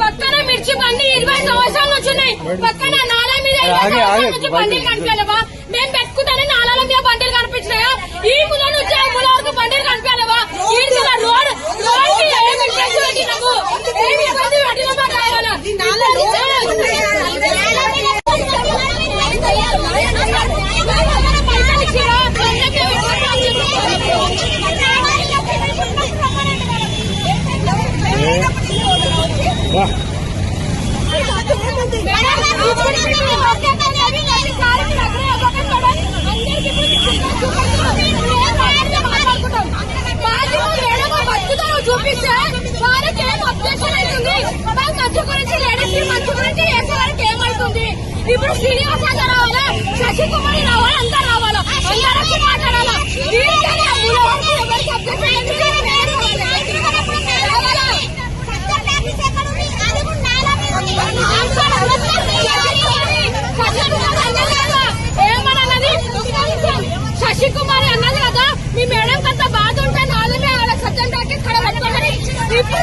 పక్కన మిర్చి బండి ఇరవై సంవత్సరాల నుంచి ఉన్నాయి. పక్కన నాలా మీద ఇరవై సంవత్సరాల బండిలు కనిపించలేవా మేము పెట్టుకుంటానే నాలాల మీద బండిలు కనిపించినాయా ఈ ముల నుంచి ఆ ముల వరకు బండిలు కనిపించలేవా ఈ ముల రోడ్ రోడ్కి ఏమి ఇబ్బంది పెట్టినాము ఏమి ఇబ్బంది పెట్టినామా కావాలా పైసలు ఇచ్చిరా వా. చూపిస్తే వారికి ఏం అబ్జెక్షన్ అవుతుంది గురించి లేడీస్ మంచి గురించి వేసే వారికి ఏమవుతుంది ఇప్పుడు శ్రీనివాస రావాలా శశికుమారి రావాలా అందరు రావాలా అందరూ మాట్లాడాలా దీనికని ఆ మూల వరకు ఎవరికి అబ్జెక్షన్ శశికుమార్ అన్నది కదా మీ మేడం కంత బాధ ఉంటే నాలుగే వాళ్ళ సత్యం ప్యాకెట్ కడ పెట్టుకోండి ఇప్పుడు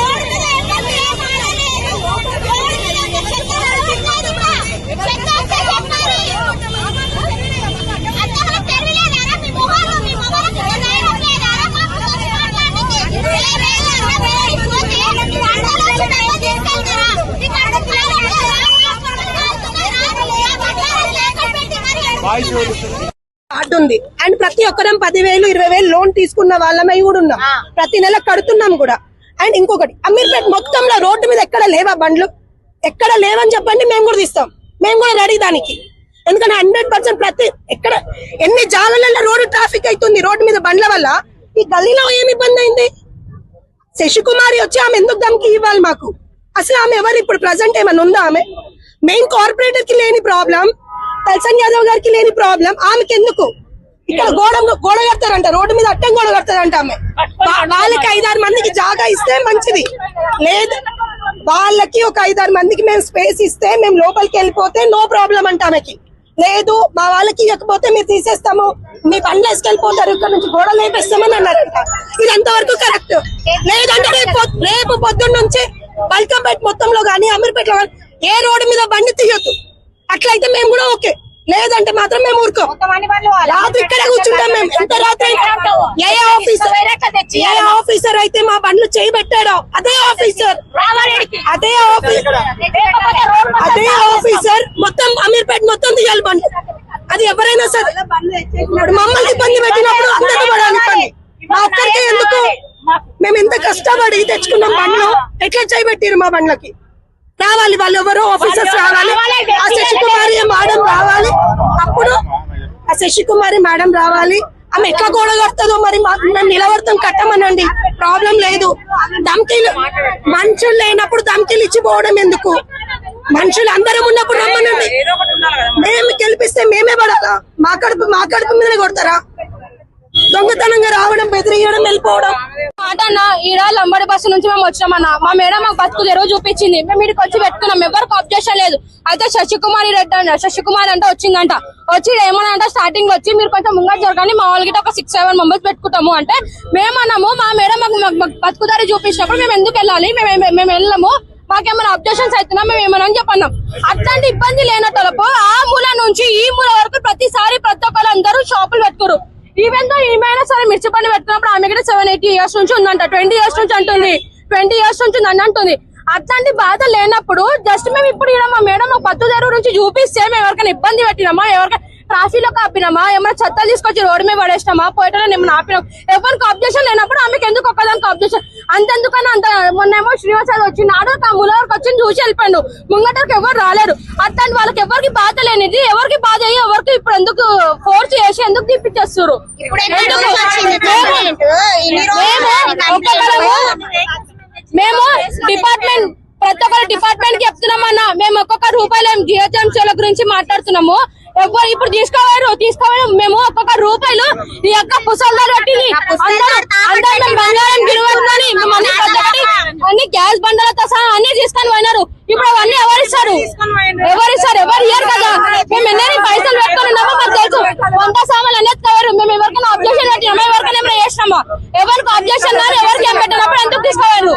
కార్డు ఉంది. అండ్ ప్రతి ఒక్కరం పదివేలు ఇరవై వేలు లోన్ తీసుకున్న వాళ్ళమై కూడా ఉన్నాం. ప్రతి నెల కడుతున్నాం కూడా. అండ్ ఇంకొకటి అమీర్పేట్ మొత్తంలో రోడ్డు మీద ఎక్కడ లేవా బండ్లు? ఎక్కడ లేవని చెప్పండి మేము కూడా తీస్తాం. మేము కూడా రెడీ దానికి. ఎందుకంటే హండ్రెడ్ పర్సెంట్ ప్రతి ఎక్కడ ఎన్ని జాగాలలో రోడ్డు ట్రాఫిక్ అవుతుంది రోడ్డు మీద బండ్ల వల్ల? ఈ గల్లీలో ఏమి ఇబ్బంది అయింది? శశికుమారి వచ్చి ఆమె ఎందుకు దమ్కి ఇవ్వాలి మాకు? అసలు ఆమె ఎవరు? ఇప్పుడు ప్రజెంట్ ఏమైనా ఉందా ఆమె? మెయిన్ కార్పొరేటర్కి లేని ప్రాబ్లం తల్సన్ యాదవ్ గారికి లేని ప్రాబ్లం. ఆమెకి ఎందుకు ఇక్కడ గోడ గోడ కడతారంట రోడ్డు మీద అట్టం గోడ కడతారంట ఆమె. వాళ్ళకి ఐదారు మందికి జాగా ఇస్తే మంచిది. లేదు. వాళ్ళకి ఒక ఐదారు మందికి మేము స్పేస్ ఇస్తే మేము లోపలికి వెళ్ళిపోతే నో ప్రాబ్లం అంట ఆమెకి. లేదు మా వాళ్ళకి ఇవ్వకపోతే మీరు తీసేస్తాము. మీ బండ్లు వేసుకెళ్ళిపోతారు ఇక్కడ నుంచి గోడ లేపేస్తామని అన్నారంట. ఇది ఎంతవరకు కరెక్ట్. లేదంటే రేపు రేపు పొద్దున్న నుంచి బల్కంపేట మొత్తంలో గానీ అమీర్పేటలో గానీ ఏ రోడ్డు మీద బండి తీయొద్దు. అట్లయితే మేము కూడా ఓకే. లేదంటే మాత్రం మేము ఊరుకోం. రాత్రి ఇక్కడే కూర్చుంటాం మేము. ఎంత రాత్రి. ఏ ఆఫీసర్? ఏ ఆఫీసర్ అయితే మా బండ్లు చేయి పెట్టాడో అదే ఆఫీసర్. అదే ఆఫీసర్ అదే ఆఫీసర్. మొత్తం. అమీర్పేట మొత్తం తీయాలి బండ్లు. అది ఎవరైనా సరే. ఇప్పుడు మమ్మల్ని ఇబ్బంది పెట్టినప్పుడు అందరికీ పడాలి ఇబ్బంది మా ఒక్కరికే ఎందుకు? మేము ఎంత కష్టపడి తెచ్చుకున్నాం బండ్లు. ఎట్లా చేయబెట్టిరు మా బండ్లకి? రావాలి వాళ్ళు ఎవరో ఆఫీసర్స్ రావాలి. ఆ శశికుమారి మేడం రావాలి. అప్పుడు ఆ శశికుమారి మేడం రావాలి. ఆమె ఎట్లా గోడ కడుతుందో మరి నిలబడతాం కట్టమనండి. ప్రాబ్లం లేదు. ధమ్కీలు మనుషులు లేనప్పుడు ధమ్కీలు ఇచ్చి పోవడం ఎందుకు? మనుషులు అందరం ఉన్నప్పుడు రమ్మనండి. మేము గెలిపిస్తే మేమే పడాలా? మా కడుపు మా కడుపు మీదనే కొడతారా? దొంగతనంగా రావడం బెదిరియడం వెళ్ళిపోవడం. మాట అన్న ఈడ లంబడి బస్సు నుంచి మేము వచ్చామన్న. మా మేడం మాకు బతుకు తెరువు చూపించింది. మేము ఇక్కడికి వచ్చి పెట్టుకున్నాం. ఎవరికి అబ్జెక్షన్ లేదు. అయితే శశికుమారి రెడ్డి అంట శశికుమార్ అంటే వచ్చిందంట. వచ్చి ఏమన్నా స్టార్టింగ్ వచ్చి మీరు కొంచెం ముంగట జరగండి. మా వాళ్ళకి ఒక సిక్స్ సెవెన్ మెంబర్స్ పెట్టుకుంటాము అంటే మేమన్నాము మా మేడం మాకు బతుకుదారి బతుకు దారి చూపించినప్పుడు మేము ఎందుకు వెళ్ళాలి? మేము మేము- వెళ్ళము. మాకేమైనా అబ్జెక్షన్స్ అవుతున్నా మేము ఏమన్నా అని చెప్పన్నాం. అట్లాంటి ఇబ్బంది లేనట్టలపు ఆ మూల నుంచి ఈ మూల వరకు ప్రతిసారి ప్రతి ఒక్కరు అందరూ షాపులు పెట్టుకోరు. ఈవెన్తో ఏమైనా సరే మిర్చి పని పెట్టినప్పుడు ఆమె కూడా సెవెన్ ఎయిటీ ఇయర్స్ నుంచి ఉందంట. ట్వంటీ ఇయర్స్ నుంచి అంటుంది. ట్వంటీ ఇయర్స్ నుంచి నన్ను అంటుంది. అట్లాంటి బాధ లేనప్పుడు జస్ట్ మేము ఇప్పుడు ఈడ మా మేడం మా పత్తు దగ్గర నుంచి చూపిస్తే మేము ఎవరికైనా ఇబ్బంది పెట్టినామా? ఎవరికైనా ట్రాఫిక్లో ఆపినామా ఏమైనా చెత్త తీసుకొచ్చి రోడ్డు మీద పడేసినామా? పోయేటోళ్ళని ఏమైనా ఆపినాం ఎవరికి ఆబ్జెక్షన్ లేనప్పుడు ఆమెకి ఎందుకు ఒక్కదానికి ఆబ్జెక్షన్ అంతెందుకని అంత మొన్నేమో శ్రీవాసాలు వచ్చినాడు తమ్ముల వరకు వచ్చి చూసి వెళ్ళిపోయాడు. ముంగటకి ఎవరు రాలేరు. అట్లాంటి వాళ్ళకి ఎవరికి బాధ లేనిది ఎవరికి బాధ అయ్యి ఎవరికి ఇప్పుడు ఎందుకు ఫోర్స్ చేసి ఎందుకు తీపిచ్చేస్తారు వచ్చింది మేము డిపార్ట్మెంట్ ప్రతి ఒక్కరు డిపార్ట్మెంట్కి చెప్తున్నామన్నా. మేము ఒక్కొక్క రూపాయలు జిహెచ్ఎంసీల గురించి మాట్లాడుతున్నాము. ఎవరు ఇప్పుడు తీసుకోవారు తీసుకోవాలి మేము ఒక్కొక్క రూపాయలు ఈ యొక్క పుసల్దారు పెట్టింది. బంగారం అన్ని గ్యాస్ బండలతో సహా అన్ని తీసుకొని పోయినారు. ఇప్పుడు అవన్నీ ఎవరిస్తారు ఎవరిస్తారు ఎవరు ఇయ్యారు కదా? మేము ఎన్ని పైసలు పెట్టుకొని ఉన్నామో మాకు తెలుసు. వంట సామాన్లు అన్నీ ఎత్తుకోవారు మేము ఎవరికైనా అబ్జెక్షన్ పెట్టినామా ఎవరికైనా ఏమైనా చేసినామా? ఎవరికి అబ్జెక్షన్ కానీ ఎవరికి ఏం పెట్టినప్పుడు ఎందుకు తీసుకోవాలి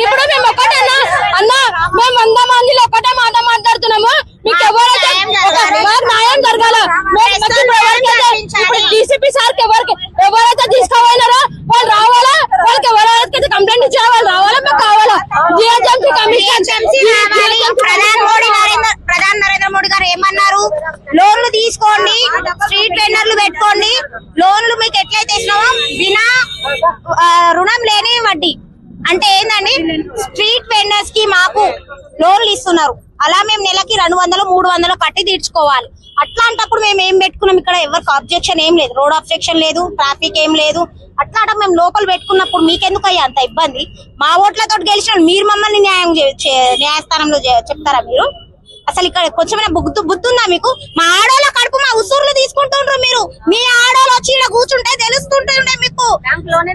ఇప్పుడు మేము ఒకటేనా అన్న మేము వంద మందిలో ఒకటే మాట మాట్లాడుతున్నాము మీకు ఎవరైతే ఒక- మాకు న్యాయం జరగాల మేము ఇప్పుడు ఎవరికైతే ఇప్పుడు డీసీపీ సార్కి ఎవరికి ఎవరైతే తీసుకోవాలన్నారో వాళ్ళు రావాలా వాళ్ళకి ఎవరైతే కంప్లైంట్ ఇచ్చారో వాళ్ళు రావాలా మాకు కావాలా జిహెచ్ఎంసీ కమిషన్ GHMC కావాలి. ప్రధాని మోడీ నరేంద్ర ప్రధాని నరేంద్ర మోడీ గారు ఏమన్నారు లోన్లు తీసుకోండి స్ట్రీట్ వెండర్లు పెట్టుకోండి లోన్లు మీకు ఎట్లయితే ఇచ్చినామో బినా ఆ, రుణం లేని వడ్డీ అంటే ఏందండి స్ట్రీట్ వెండర్స్కి మాకు ఇస్తున్నారు అలా మేము నెలకి రెండు వందలు మూడు వందలు కట్టి తీర్చుకోవాలి. అట్లాంటప్పుడు మేము ఏం పెట్టుకున్నాం? ఇక్కడ ఎవరికి అబ్జెక్షన్ ఏం లేదు. రోడ్ అబ్జెక్షన్ లేదు ట్రాఫిక్ ఏం లేదు. అట్లాంటి మేము లోపల పెట్టుకున్నప్పుడు మీకెందుకు అయ్యా అంత ఇబ్బంది? మా ఓట్లతో గెలిచిన మీరు మమ్మల్ని న్యాయం న్యాయస్థానంలో చెప్తారా మీరు? అసలు ఇక్కడ కొంచెమైనా బుద్ధు బుద్ధి ఉందా మీకు? మా ఆడోళ్ళ కడుపు మా ఉసూర్లు తీసుకుంటుండ్రు మీరు. మీ ఆడోళ్ళు వచ్చి ఇక్కడ కూర్చుంటే తెలుస్తుంటుండే మీకు. బ్యాంక్ లోన్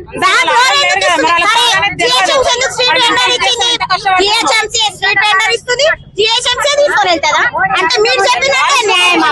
జిహెచ్ఎంసీ స్ట్రీట్ ఇస్తుంది. జిహెచ్ఎంసీ తీసుకొని వెళ్తుందా అంటే మీరు చెప్పినట్టే న్యాయమా